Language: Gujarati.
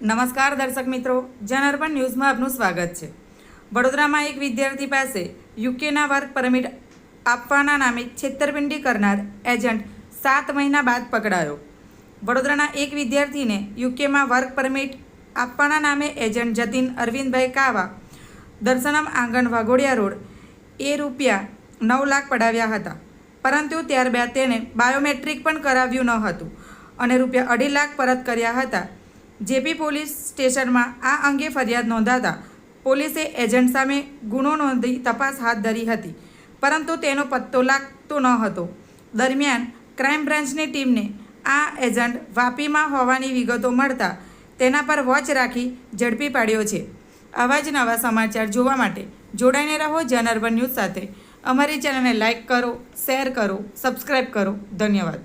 નમસ્કાર દર્શક મિત્રો જનઅર્પણ ન્યૂઝમાં આપનું સ્વાગત છે. વડોદરામાં એક વિદ્યાર્થી પાસે યુકેના વર્ક પરમિટ આપવાના નામે છેતરપિંડી કરનાર એજન્ટ સાત મહિના બાદ પકડાયો. વડોદરાના એક વિદ્યાર્થીને યુકેમાં વર્ક પરમિટ આપવાના નામે એજન્ટ જતીન અરવિંદભાઈ કાવા દર્શનમ આંગણ વાઘોડિયા રોડ એ રૂપિયા નવ લાખ પડાવ્યા હતા. પરંતુ ત્યારબાદ તેણે બાયોમેટ્રિક પણ કરાવ્યું ન હતું અને રૂપિયા અઢી લાખ પરત કર્યા હતા. જેપી પોલીસ સ્ટેશનમાં આ અંગે ફરિયાદ નોંધાતા પોલીસે એજન્ટ સામે ગુનો નોંધી તપાસ હાથ ધરી હતી, પરંતુ તેનો પત્તો લાગતો ન હતો. દરમિયાન ક્રાઇમ બ્રાન્ચની ટીમને આ એજન્ટ વાપીમાં હોવાની વિગતો મળતા તેના પર વોચ રાખી ઝડપી પાડ્યો છે. આવા જ નવા સમાચાર જોવા માટે જોડાઈને રહો જનઅર્બન ન્યૂઝ સાથે. અમારી ચેનલને લાઇક કરો, શેર કરો સબસ્ક્રાઈબ કરો. ધન્યવાદ.